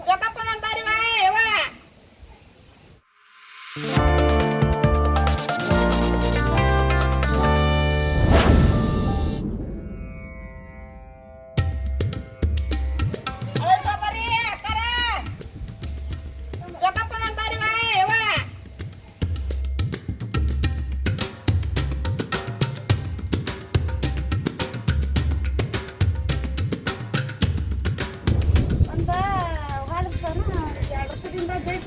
చొక్కప్పనని బారి వా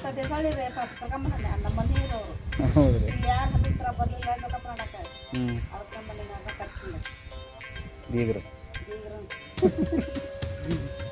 ರೇ ಕರ್ಕೊಂಬಂದ ನಮ್ಮ ಮನೆಯವರು ಯಾರು ಹತ್ತಿರ ಬರಲಿಲ್ಲ ಜೋಕಪ್ಪ ಮಾಡಕ್ಕೆ ಹ್ಞೂ ಅವ್ರ ಕರ್ಸ್ಕೊಂಡೆ ಬೀಗ್ರು. ಬೀಗ್ರು.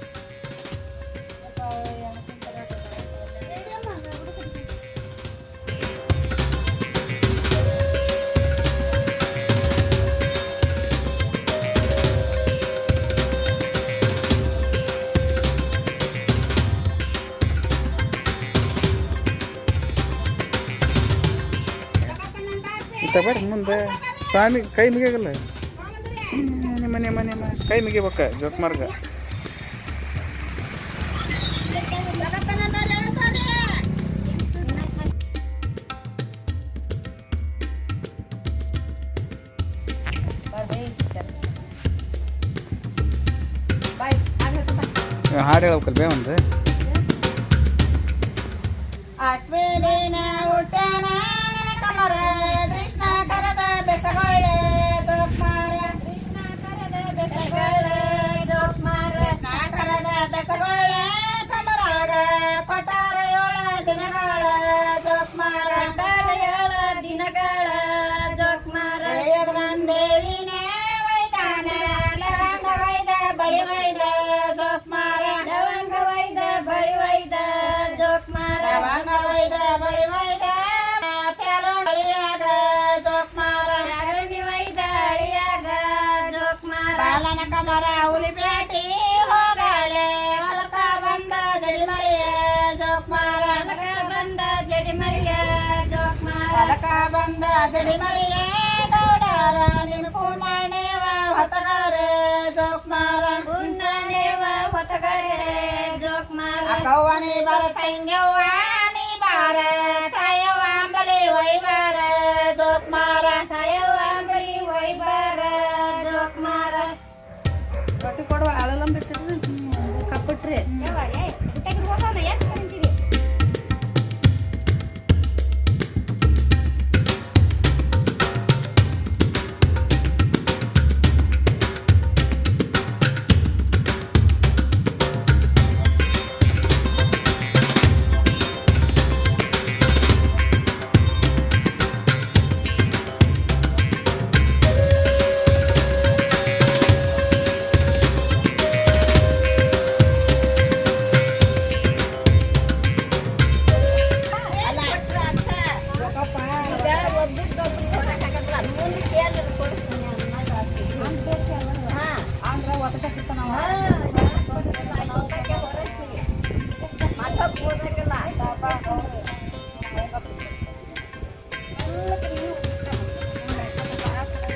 ತಗೋರಿ ಮುಂದೆ ಸ್ವಾಮಿ ಕೈ ಮುಗಿಯಾಗಲ್ಲ. ಮನೆ ಮನೆ ಮನೆ ಕೈ ಮುಗಿಬೇಕ ಜೋಕ್ಮಾರ್ಗ ಮಾರ್ಗ ಹಾಡು ಹೇಳ್ಬೇಕಲ್ವೇ ಒಂದು? ಅಶ್ವೇದಿನ ಜೋಕ್ಮಾರ ಬಾಲನ ಕಮರ ಉಲಿ ಬೇಟಿ ಹೋಗಾಳೆ ಹೊಲಕ ಬಂದ ಜಡಿಮಳಿಯ ಜೋಕ್ಮಾರ ಮಗ ಬಂದ ಜಡಿಮಳಿಯ ಜೋಕ್ಮಾರ ಹೊಲಕ ಬಂದ ಜಡಿಮಳಿಯ ಗೌಡರ ನಿನ್ ಕೂಮಾಣೇವ ಹೊತ್ತಗಾರೆ ಜೋಕ್ಮಾರ ಉನ್ನಾಣೇವ ಹೊತಗಳಿರೆ ಜೋಕ್ಮಾರ ಅಕ್ಕವ್ವನಿ ಬರ ತಂಗ್ಯವ್ವ ನೀ ಬಾರ ಕಪ್ಪಿಟ್ರಿ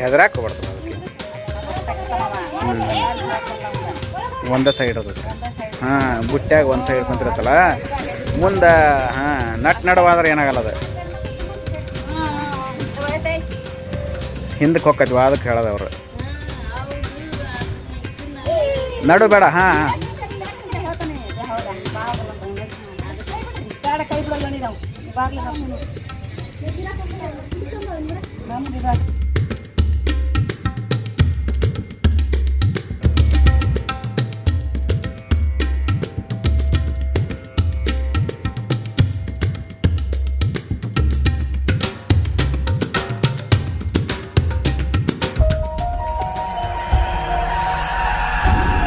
ಹೆದರಾಕ ಹೋಗ್ಬಾರ್ದು ಅದಕ್ಕೆ ಒಂದೇ ಸೈಡ್ ಅದಕ್ಕೆ ಹಾಂ, ಬುಟ್ಟ್ಯಾಗ ಒಂದು ಸೈಡ್ ಕುಂತಿರತ್ತಲ್ಲ? ಮುಂದೆ, ಹಾಂ, ನಟ್ ನಡವಾದ್ರೆ ಏನಾಗಲ್ಲ ಅದು. ಹಿಂದಕ್ಕೆ ಹೋಗ್ತೈತಿ ಅದಕ್ಕೆ ಅವರು. ನಡು ಬೇಡ, ಹಾಂ ಹಾಂ.